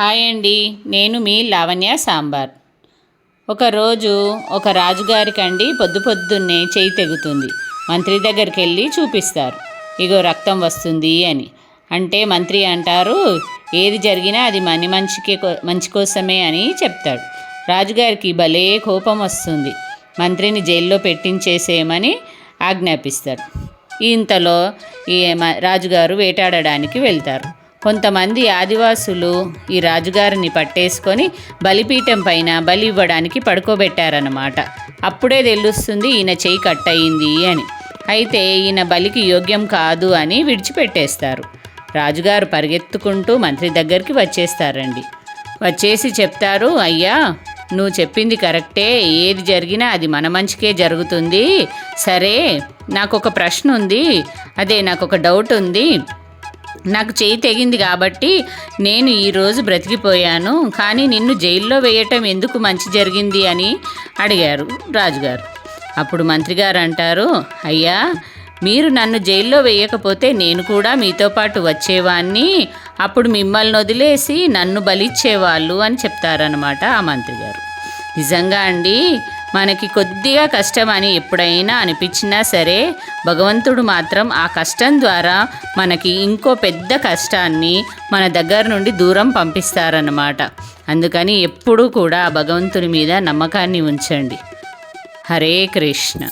Hi అండి నేను మీ లావణ్య సాంబార్. ఒకరోజు ఒక రాజుగారికి అండి పొద్దు పొద్దున్నే చేయి తెగుతుంది. మంత్రి దగ్గరికి వెళ్ళి చూపిస్తారు. ఇగో రక్తం వస్తుంది అని. అంటే మంత్రి అంటారు ఏది జరిగినా అది మని మంచికే మంచి కోసమే అని చెప్తాడు. రాజుగారికి భలే కోపం వస్తుంది. మంత్రిని జైల్లో పెట్టించేసేయమని ఆజ్ఞాపిస్తాడు ఇంతలో ఈ రాజుగారు వేటాడడానికి వెళ్తారు. కొంతమంది ఆదివాసులు ఈ రాజుగారిని పట్టేసుకొని బలిపీఠం పైన బలి ఇవ్వడానికి పడుకోబెట్టారన్నమాట. అప్పుడే తెలుస్తుంది ఈయన చేయి కట్ అయింది అని. అయితే ఈయన బలికి యోగ్యం కాదు అని విడిచిపెట్టేస్తారు. రాజుగారు పరిగెత్తుకుంటూ మంత్రి దగ్గరికి వచ్చేస్తారండి. వచ్చేసి చెప్తారు అయ్యా నువ్వు చెప్పింది కరెక్టే. ఏది జరిగినా అది మన మంచికే జరుగుతుంది. సరే నాకు ఒక ప్రశ్న ఉంది అదే నాకు ఒక డౌట్ ఉంది నాకు చేయి తెగింది కాబట్టి నేను ఈరోజు బ్రతికిపోయాను. కానీ నిన్ను జైల్లో వేయటం ఎందుకు మంచి జరిగింది అని అడిగారు రాజుగారు. అప్పుడు మంత్రి గారు అంటారు అయ్యా మీరు నన్ను జైల్లో వేయకపోతే నేను కూడా మీతో పాటు వచ్చేవాన్ని అప్పుడు మిమ్మల్ని వదిలేసి నన్ను బలిచ్చేవాళ్ళు అని చెప్తారనమాట ఆ మంత్రి గారు. నిజంగా అండి మనకి కొద్దిగా కష్టం అని ఎప్పుడైనా అనిపించినా సరే భగవంతుడు మాత్రం ఆ కష్టం ద్వారా మనకి ఇంకో పెద్ద కష్టాన్ని మన దగ్గర నుండి దూరం పంపిస్తారన్నమాట. అందుకని ఎప్పుడూ కూడా భగవంతుని మీద నమ్మకాన్ని ఉంచండి. హరే కృష్ణ.